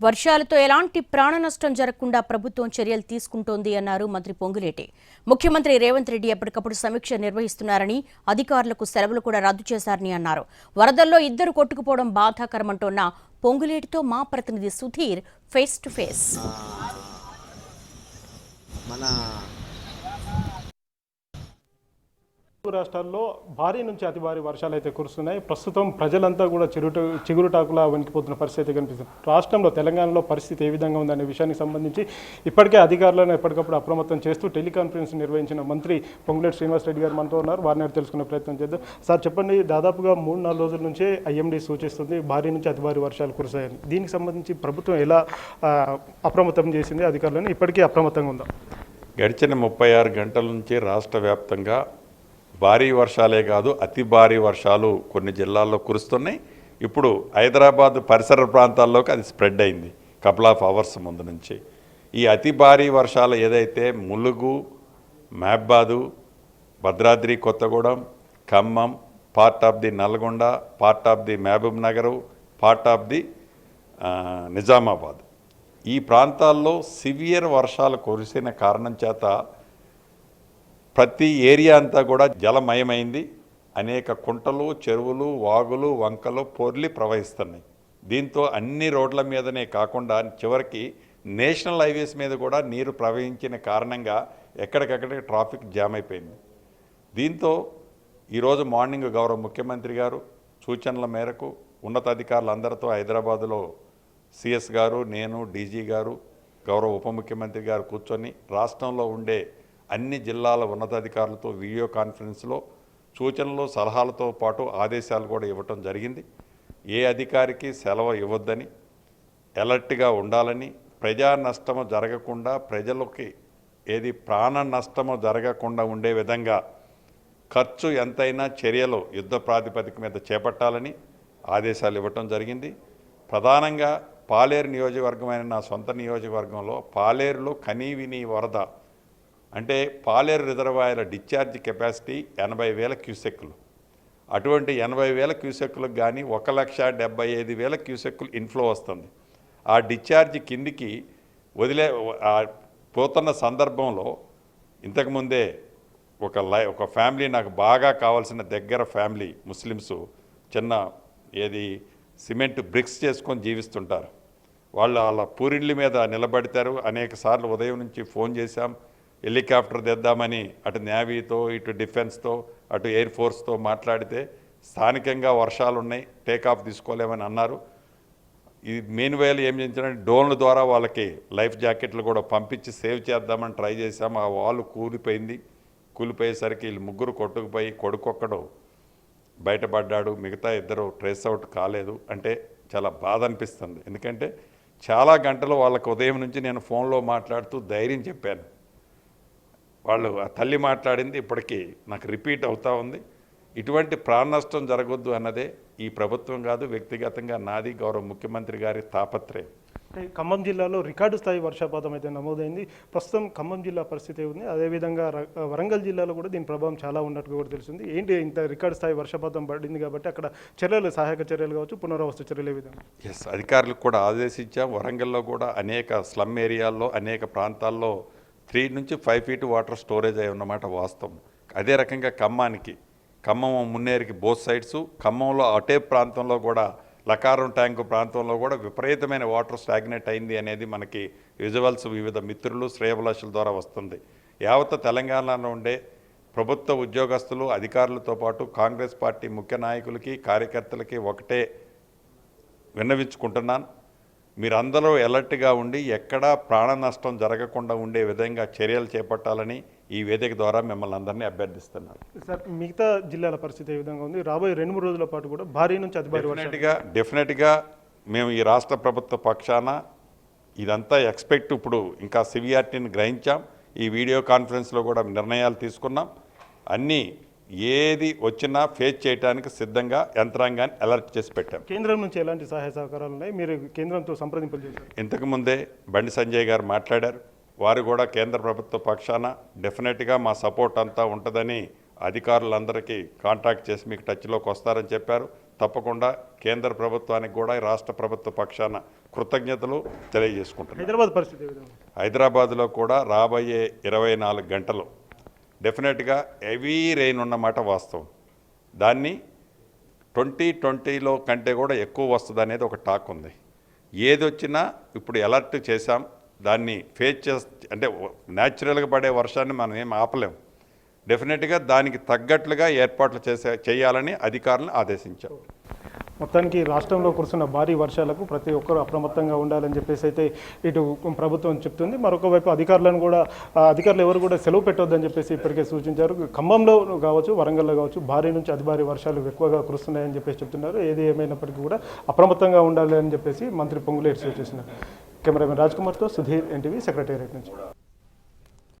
వర్షాలతో ఎలాంటి ప్రాణ నష్టం జరగకుండా ప్రభుత్వం చర్యలు తీసుకుంటోంది అన్నారు మంత్రి పొంగులేటి. ముఖ్యమంత్రి రేవంత్ రెడ్డి ఎప్పటికప్పుడు సమీక్ష నిర్వహిస్తున్నారని అధికారులకు సెలవులు కూడా రద్దు చేశారని అన్నారు. వరదల్లో ఇద్దరు కొట్టుకుపోవడం బాధాకరమంటోన్న పొంగులేటితో మా ప్రతినిధి సుధీర్ ఫేస్ టు ఫేస్ మన తెలుగు రాష్ట్రాల్లో భారీ నుంచి అతి భారీ వర్షాలు అయితే కురుస్తున్నాయి. ప్రస్తుతం ప్రజలంతా కూడా చిరుట చిగురుటాకులా వణికిపోతున్న పరిస్థితి కనిపిస్తుంది. రాష్ట్రంలో తెలంగాణలో పరిస్థితి ఏ విధంగా ఉందనే విషయానికి సంబంధించి ఇప్పటికే అధికారులను ఎప్పటికప్పుడు అప్రమత్తం చేస్తూ టెలికాన్ఫరెన్స్ నిర్వహించిన మంత్రి పొంగులేటి శ్రీనివాసరెడ్డి గారు మనతో ఉన్నారు. వారిని తెలుసుకునే ప్రయత్నం చేద్దాం. సార్ చెప్పండి దాదాపుగా మూడు నాలుగు రోజుల నుంచే ఐఎండీ సూచిస్తుంది భారీ నుంచి అతి భారీ వర్షాలు కురుస్తాయని. దీనికి సంబంధించి ప్రభుత్వం ఎలా అప్రమత్తం చేసింది అధికారులను? ఇప్పటికీ అప్రమత్తంగా ఉందా? గడిచిన ముప్పై ఆరు గంటల నుంచి రాష్ట్ర వ్యాప్తంగా భారీ వర్షాలే కాదు అతి భారీ వర్షాలు కొన్ని జిల్లాల్లో కురుస్తున్నాయి. ఇప్పుడు హైదరాబాద్ పరిసర ప్రాంతాల్లోకి అది స్ప్రెడ్ అయింది కపుల్ ఆఫ్ అవర్స్ ముందు నుంచి. ఈ అతి భారీ వర్షాలు ఏదైతే Mulugu Mahabubabad Bhadradri Kothagudem Khammam part of the Nalgonda part of the Mahbubnagar part of the Nizamabad. ఈ ప్రాంతాల్లో సివియర్ వర్షాలు కురిసిన కారణం చేత ప్రతి ఏరియా అంతా కూడా జలమయమైంది. అనేక కుంటలు చెరువులు వాగులు వంకలు పొర్లి ప్రవహిస్తున్నాయి. దీంతో అన్ని రోడ్ల మీదనే కాకుండా చివరికి నేషనల్ హైవేస్ మీద కూడా నీరు ప్రవహించిన కారణంగా ఎక్కడికక్కడ ట్రాఫిక్ జామ్ అయిపోయింది దీంతో ఈరోజు మార్నింగ్ గౌరవ ముఖ్యమంత్రి గారు సూచనల మేరకు ఉన్నతాధికారులందరితో హైదరాబాదులో సిఎస్ గారు నేను డీజీ గారు గౌరవ ఉప ముఖ్యమంత్రి గారు కూర్చొని రాష్ట్రంలో ఉండే అన్ని జిల్లాల ఉన్నతాధికారులతో వీడియో కాన్ఫరెన్స్లో సూచనలు సలహాలతో పాటు ఆదేశాలు కూడా ఇవ్వటం జరిగింది. ఏ అధికారికి సెలవు ఇవ్వద్దని అలర్ట్గా ఉండాలని ప్రజా నష్టము జరగకుండా ప్రజలకి ఏది ప్రాణ నష్టము జరగకుండా ఉండే విధంగా ఖర్చు ఎంతైనా చర్యలు యుద్ధ ప్రాతిపదిక మీద చేపట్టాలని ఆదేశాలు ఇవ్వటం జరిగింది. ప్రధానంగా పాలేరు నియోజకవర్గమైన నా సొంత నియోజకవర్గంలో పాలేరులో కనీవిని వరద అంటే పాలేరు రిజర్వాయర్ డిశ్చార్జ్ కెపాసిటీ ఎనభై వేల క్యూసెక్కులు. అటువంటి ఎనభై వేల క్యూసెక్కులకు కానీ ఒక లక్ష డెబ్బై ఐదు వేల క్యూసెక్కులు ఇన్ఫ్లో వస్తుంది. ఆ డిశ్చార్జ్ కిందికి వదిలే పోతున్న సందర్భంలో ఇంతకుముందే ఒక లై ఒక ఫ్యామిలీ నాకు బాగా కావాల్సిన దగ్గర ఫ్యామిలీ ముస్లిమ్స్ చిన్న ఏది సిమెంట్ బ్రిక్స్ చేసుకొని జీవిస్తుంటారు. వాళ్ళు వాళ్ళ పూరిళ్ళ మీద నిలబడతారు. అనేక సార్లు ఉదయం నుంచి ఫోన్ చేశాం. హెలికాప్టర్ తెద్దామని అటు నేవీతో ఇటు డిఫెన్స్తో అటు ఎయిర్ ఫోర్స్తో మాట్లాడితే స్థానికంగా వర్షాలు ఉన్నాయి టేకాఫ్ తీసుకోలేమని అన్నారు. ఇది మెయిన్ వేలు ఏం చేయించారంటే డ్రోన్ల ద్వారా వాళ్ళకి లైఫ్ జాకెట్లు కూడా పంపించి సేవ్ చేద్దామని ట్రై చేశాం. ఆ వాళ్ళు కూలిపోయింది. కూలిపోయేసరికి వీళ్ళు ముగ్గురు కొట్టుకుపోయి కొడుకొక్కడు బయటపడ్డాడు. మిగతా ఇద్దరు ట్రేస్ అవుట్ కాలేదు. అంటే చాలా బాధ అనిపిస్తుంది. ఎందుకంటే చాలా గంటలు వాళ్ళకు ఉదయం నుంచి నేను ఫోన్లో మాట్లాడుతూ ధైర్యం చెప్పాను. వాళ్ళు ఆ తల్లి మాట్లాడింది ఇప్పటికీ నాకు రిపీట్ అవుతా ఉంది. ఇటువంటి ప్రాణ నష్టం జరగొద్దు అన్నదే ఈ ప్రభుత్వం కాదు వ్యక్తిగతంగా నాది గౌరవ ముఖ్యమంత్రి గారి తాపత్రయం. ఖమ్మం జిల్లాలో రికార్డు స్థాయి వర్షపాతం అయితే నమోదైంది. ప్రస్తుతం ఖమ్మం జిల్లా పరిస్థితి ఉంది అదేవిధంగా వరంగల్ జిల్లాలో కూడా దీని ప్రభావం చాలా ఉన్నట్టుగా కూడా తెలిసింది ఏంటి ఇంత రికార్డు స్థాయి వర్షపాతం పడింది కాబట్టి అక్కడ చర్యలు సహాయక చర్యలు కావచ్చు పునరావాస చర్యలు ఏ విధంగా? ఎస్ అధికారులకు కూడా ఆదేశించాం. వరంగల్లో కూడా అనేక స్లమ్ ఏరియాల్లో అనేక ప్రాంతాల్లో త్రీ నుంచి ఫైవ్ ఫీట్ వాటర్ స్టోరేజ్ అయి ఉన్నమాట వాస్తవం. అదే రకంగా ఖమ్మానికి. ఖమ్మం మున్నేరికి బోత్ సైడ్స్ ఖమ్మంలో అటే ప్రాంతంలో కూడా లకారం ట్యాంకు ప్రాంతంలో కూడా విపరీతమైన వాటర్ స్టాగ్నేట్ అయింది అనేది మనకి విజువల్స్ వివిధ మిత్రులు శ్రేయభిలాషుల ద్వారా వస్తుంది. యావత్ తెలంగాణలో ఉండే ప్రభుత్వ ఉద్యోగస్తులు అధికారులతో పాటు కాంగ్రెస్ పార్టీ ముఖ్య నాయకులకి కార్యకర్తలకి ఒకటే విన్నవించుకుంటున్నాను. మీరందరూ అలర్ట్గా ఉండి ఎక్కడా ప్రాణ నష్టం జరగకుండా ఉండే విధంగా చర్యలు చేపట్టాలని ఈ వేదిక ద్వారా మిమ్మల్ని అందరినీ అభ్యర్థిస్తున్నాను. సార్ మిగతా జిల్లాల పరిస్థితి ఏ విధంగా ఉంది? రాబోయే రెండు మూడు రోజుల పాటు కూడా భారీ నుంచి అతి వర్షాలు. డెఫినెట్గా డెఫినెట్గా మేము ఈ రాష్ట్ర ప్రభుత్వ పక్షాన ఇదంతా ఎక్స్పెక్ట్ ఇప్పుడు ఇంకా సివియారిటీని గ్రహించాం. ఈ వీడియో కాన్ఫరెన్స్లో కూడా నిర్ణయాలు తీసుకున్నాం. అన్నీ ఏది వచ్చినా ఫేస్ చేయడానికి సిద్ధంగా యంత్రాంగాన్ని అలర్ట్ చేసి పెట్టాం. కేంద్రం నుంచి ఎలాంటి సహాయ సహకారాలు ఉన్నాయి? మీరు కేంద్రంతో సంప్రదింపులు చేశారు. ఇంతకుముందే బండి సంజయ్ గారు మాట్లాడారు. వారు కూడా కేంద్ర ప్రభుత్వ పక్షాన డెఫినెట్గా మా సపోర్ట్ అంతా ఉంటుందని అధికారులందరికీ కాంటాక్ట్ చేసి మీకు టచ్లోకి వస్తారని చెప్పారు. తప్పకుండా కేంద్ర ప్రభుత్వానికి కూడా రాష్ట్ర ప్రభుత్వ పక్షాన కృతజ్ఞతలు తెలియజేసుకుంటున్నాను హైదరాబాద్ పరిస్థితి? హైదరాబాద్లో కూడా రాబోయే ఇరవై నాలుగు గంటలు డెఫినెట్గా హెవీ రెయిన్ ఉన్నమాట వాస్తవం. దాన్ని ట్వంటీ ట్వంటీలో కంటే కూడా ఎక్కువ వస్తుంది అనేది ఒక టాక్ ఉంది. ఏది వచ్చినా ఇప్పుడు అలర్ట్ చేశాం దాన్ని ఫేస్ చేస్ అంటే న్యాచురల్గా పడే వర్షాన్ని మనం ఏం ఆపలేం. డెఫినెట్గా దానికి తగ్గట్లుగా ఏర్పాట్లు చేసే చేయాలని అధికారులను ఆదేశించారు మొత్తానికి రాష్ట్రంలో కురుస్తున్న భారీ వర్షాలకు ప్రతి ఒక్కరూ అప్రమత్తంగా ఉండాలని చెప్పేసి అయితే ఇటు ప్రభుత్వం చెప్తుంది. మరొక వైపు అధికారులను కూడా అధికారులు ఎవరు కూడా సెలవు పెట్టొద్దని చెప్పేసి ఇప్పటికే సూచించారు. ఖమ్మంలో కావచ్చు వరంగల్లో కావచ్చు భారీ నుంచి అతి భారీ వర్షాలు ఎక్కువగా కురుస్తున్నాయని చెప్పేసి చెప్తున్నారు. ఏది ఏమైనప్పటికీ కూడా అప్రమత్తంగా ఉండాలి అని చెప్పేసి మంత్రి పొంగులేటి సూచిస్తున్నారు కెమెరామెన్ రాజ్ కుమార్తో సుధీర్ ఎన్టీవీ సెక్రటేరియట్ నుంచి.